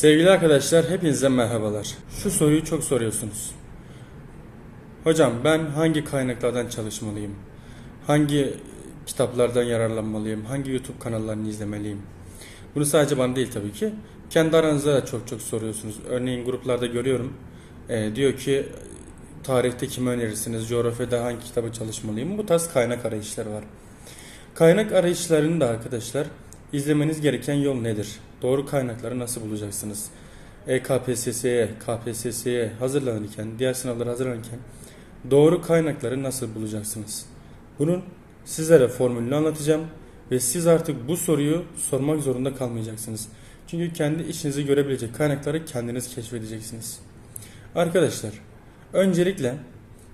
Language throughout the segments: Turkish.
Sevgili arkadaşlar hepinize merhabalar. Şu soruyu çok soruyorsunuz. Hocam ben hangi kaynaklardan çalışmalıyım? Hangi kitaplardan yararlanmalıyım? Hangi YouTube kanallarını izlemeliyim? Bunu sadece bana değil tabii ki. Kendi aranızda da çok çok soruyorsunuz. Örneğin gruplarda görüyorum. Ee, diyor ki tarihte kimi önerirsiniz? Coğrafyada hangi kitabı çalışmalıyım? Bu tarz kaynak arayışları var. Kaynak arayışlarını da arkadaşlar izlemeniz gereken yol nedir? Doğru kaynakları nasıl bulacaksınız? EKPSS'ye, KPSS'ye hazırlanırken, diğer sınavlara hazırlanırken doğru kaynakları nasıl bulacaksınız? Bunun sizlere formülünü anlatacağım ve siz artık bu soruyu sormak zorunda kalmayacaksınız. Çünkü kendi işinizi görebilecek kaynakları kendiniz keşfedeceksiniz. Arkadaşlar, öncelikle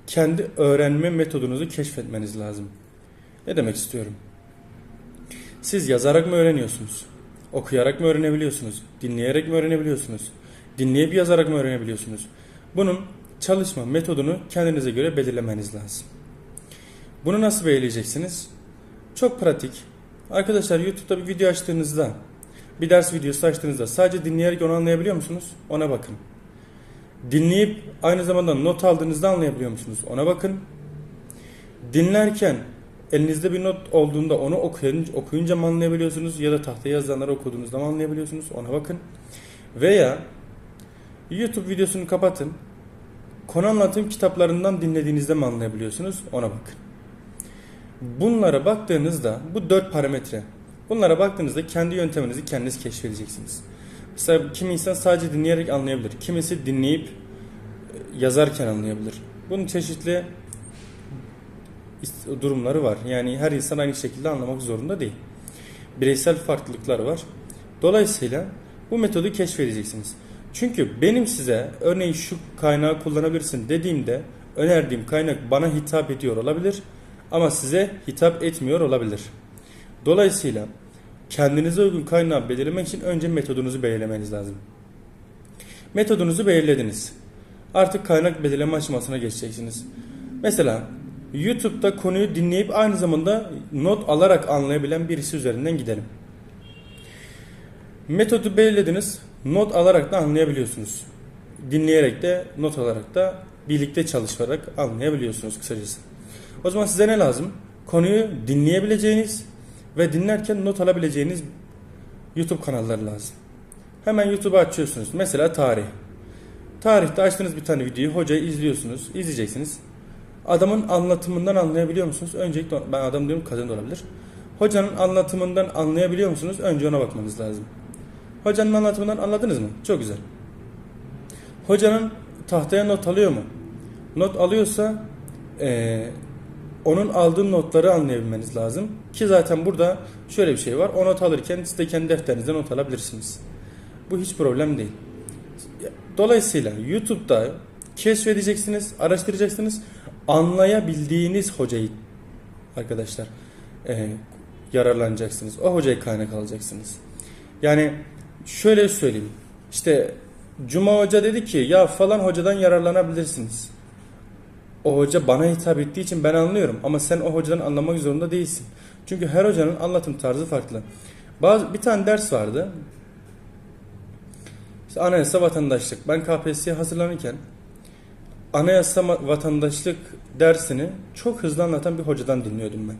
kendi öğrenme metodunuzu keşfetmeniz lazım. Ne demek istiyorum? Siz yazarak mı öğreniyorsunuz? Okuyarak mı öğrenebiliyorsunuz? Dinleyerek mi öğrenebiliyorsunuz? Dinleyip yazarak mı öğrenebiliyorsunuz? Bunun çalışma metodunu kendinize göre belirlemeniz lazım. Bunu nasıl belirleyeceksiniz? Çok pratik. Arkadaşlar YouTube'da bir video açtığınızda, bir ders videosu açtığınızda sadece dinleyerek onu anlayabiliyor musunuz? Ona bakın. Dinleyip aynı zamanda not aldığınızda anlayabiliyor musunuz? Ona bakın. Dinlerken elinizde bir not olduğunda onu okuyunca, okuyunca mı anlayabiliyorsunuz ya da tahtaya yazılanları okuduğunuzda mı anlayabiliyorsunuz? Ona bakın. Veya YouTube videosunu kapatın. Konu anlatım kitaplarından dinlediğinizde mi anlayabiliyorsunuz? Ona bakın. Bunlara baktığınızda bu dört parametre. Bunlara baktığınızda kendi yönteminizi kendiniz keşfedeceksiniz. Mesela kimi insan sadece dinleyerek anlayabilir. Kimisi dinleyip e, yazarken anlayabilir. Bunun çeşitli durumları var. Yani her insan aynı şekilde anlamak zorunda değil. Bireysel farklılıklar var. Dolayısıyla bu metodu keşfedeceksiniz. Çünkü benim size örneğin şu kaynağı kullanabilirsin dediğimde önerdiğim kaynak bana hitap ediyor olabilir ama size hitap etmiyor olabilir. Dolayısıyla kendinize uygun kaynağı belirlemek için önce metodunuzu belirlemeniz lazım. Metodunuzu belirlediniz. Artık kaynak belirleme aşamasına geçeceksiniz. Mesela YouTube'da konuyu dinleyip aynı zamanda not alarak anlayabilen birisi üzerinden gidelim. Metodu belirlediniz. Not alarak da anlayabiliyorsunuz. Dinleyerek de not alarak da birlikte çalışarak anlayabiliyorsunuz kısacası. O zaman size ne lazım? Konuyu dinleyebileceğiniz ve dinlerken not alabileceğiniz YouTube kanalları lazım. Hemen YouTube'u açıyorsunuz. Mesela tarih. Tarihte açtığınız bir tane videoyu hocayı izliyorsunuz. izleyeceksiniz. Adamın anlatımından anlayabiliyor musunuz? Öncelikle ben adam diyorum kadın da olabilir. Hocanın anlatımından anlayabiliyor musunuz? Önce ona bakmanız lazım. Hocanın anlatımından anladınız mı? Çok güzel. Hocanın tahtaya not alıyor mu? Not alıyorsa eee, onun aldığı notları anlayabilmeniz lazım. Ki zaten burada şöyle bir şey var. O not alırken siz de kendi defterinizde not alabilirsiniz. Bu hiç problem değil. Dolayısıyla YouTube'da keşfedeceksiniz, araştıracaksınız. Anlayabildiğiniz hocayı arkadaşlar eee, yararlanacaksınız. O hocayı kaynak alacaksınız. Yani şöyle söyleyeyim. İşte Cuma Hoca dedi ki ya falan hocadan yararlanabilirsiniz. O hoca bana hitap ettiği için ben anlıyorum ama sen o hocadan anlamak zorunda değilsin. Çünkü her hocanın anlatım tarzı farklı. Bazı bir tane ders vardı. İşte anayasa vatandaşlık. Ben KPSS'ye hazırlanırken anayasa vatandaşlık dersini çok hızlı anlatan bir hocadan dinliyordum ben.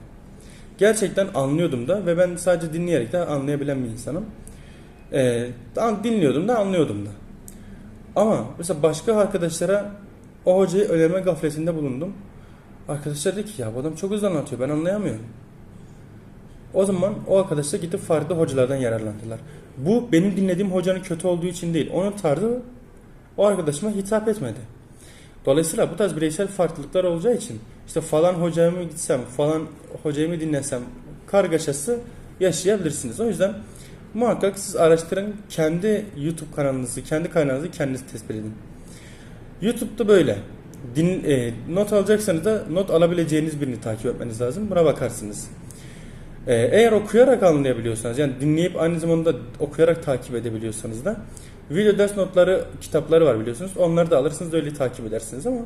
Gerçekten anlıyordum da ve ben sadece dinleyerek de anlayabilen bir insanım. Ee, dinliyordum da anlıyordum da. Ama mesela başka arkadaşlara o hocayı önerme gafletinde bulundum. Arkadaşlar dedi ki ya bu adam çok hızlı anlatıyor ben anlayamıyorum. O zaman o arkadaşlar gidip farklı hocalardan yararlandılar. Bu benim dinlediğim hocanın kötü olduğu için değil. Onun tarzı o arkadaşıma hitap etmedi. Dolayısıyla bu tarz bireysel farklılıklar olacağı için işte falan hocaya mı gitsem, falan hocayı mı dinlesem kargaşası yaşayabilirsiniz. O yüzden muhakkak siz araştırın kendi YouTube kanalınızı, kendi kaynağınızı kendiniz tespit edin. YouTube'da böyle. Din, e, not alacaksanız da not alabileceğiniz birini takip etmeniz lazım. Buna bakarsınız. E, eğer okuyarak anlayabiliyorsanız yani dinleyip aynı zamanda okuyarak takip edebiliyorsanız da video ders notları kitapları var biliyorsunuz. Onları da alırsınız öyle takip edersiniz ama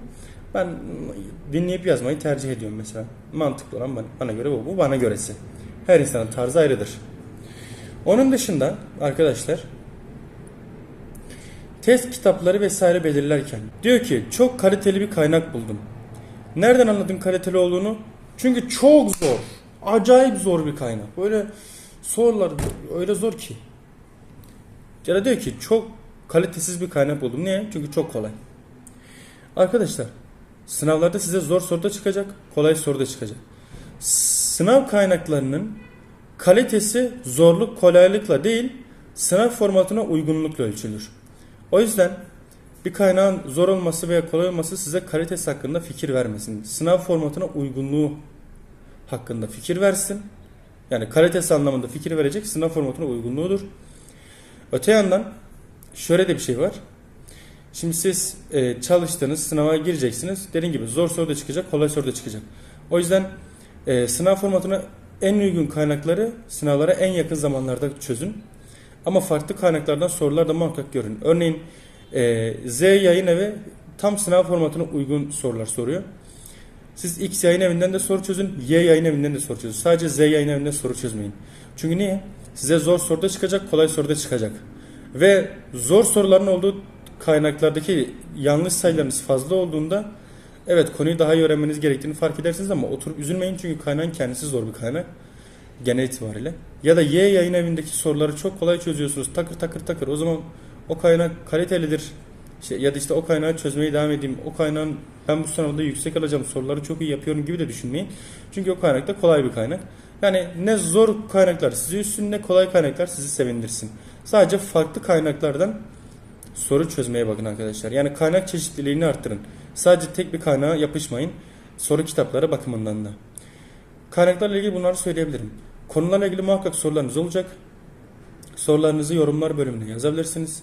ben dinleyip yazmayı tercih ediyorum mesela. Mantıklı olan bana, göre bu. Bu bana göresi. Her insanın tarzı ayrıdır. Onun dışında arkadaşlar test kitapları vesaire belirlerken diyor ki çok kaliteli bir kaynak buldum. Nereden anladın kaliteli olduğunu? Çünkü çok zor. Acayip zor bir kaynak. Böyle sorular öyle zor ki. Ya da diyor ki çok kalitesiz bir kaynak buldum. Niye? Çünkü çok kolay. Arkadaşlar sınavlarda size zor soruda çıkacak, kolay soruda çıkacak. Sınav kaynaklarının kalitesi zorluk kolaylıkla değil sınav formatına uygunlukla ölçülür. O yüzden bir kaynağın zor olması veya kolay olması size kalitesi hakkında fikir vermesin. Sınav formatına uygunluğu hakkında fikir versin. Yani kalitesi anlamında fikir verecek sınav formatına uygunluğudur. Öte yandan şöyle de bir şey var. Şimdi siz e, çalıştınız, sınava gireceksiniz. Dediğim gibi zor soru da çıkacak, kolay soru da çıkacak. O yüzden e, sınav formatına en uygun kaynakları sınavlara en yakın zamanlarda çözün. Ama farklı kaynaklardan sorular da muhakkak görün. Örneğin e, Z yayın evi tam sınav formatına uygun sorular soruyor. Siz X yayın evinden de soru çözün, Y yayın evinden de soru çözün. Sadece Z yayın evinden soru çözmeyin. Çünkü niye? Size zor soruda çıkacak, kolay soruda çıkacak. Ve zor soruların olduğu kaynaklardaki yanlış sayılarınız fazla olduğunda evet konuyu daha iyi öğrenmeniz gerektiğini fark edersiniz ama oturup üzülmeyin çünkü kaynağın kendisi zor bir kaynak genel itibariyle. Ya da Y yayın evindeki soruları çok kolay çözüyorsunuz takır takır takır o zaman o kaynak kalitelidir. İşte ya da işte o kaynağı çözmeye devam edeyim. O kaynağın ben bu sınavda yüksek alacağım soruları çok iyi yapıyorum gibi de düşünmeyin. Çünkü o kaynak da kolay bir kaynak. Yani ne zor kaynaklar sizi üstün ne kolay kaynaklar sizi sevindirsin. Sadece farklı kaynaklardan soru çözmeye bakın arkadaşlar. Yani kaynak çeşitliliğini arttırın. Sadece tek bir kaynağa yapışmayın. Soru kitapları bakımından da. Kaynaklarla ilgili bunları söyleyebilirim. Konularla ilgili muhakkak sorularınız olacak. Sorularınızı yorumlar bölümüne yazabilirsiniz.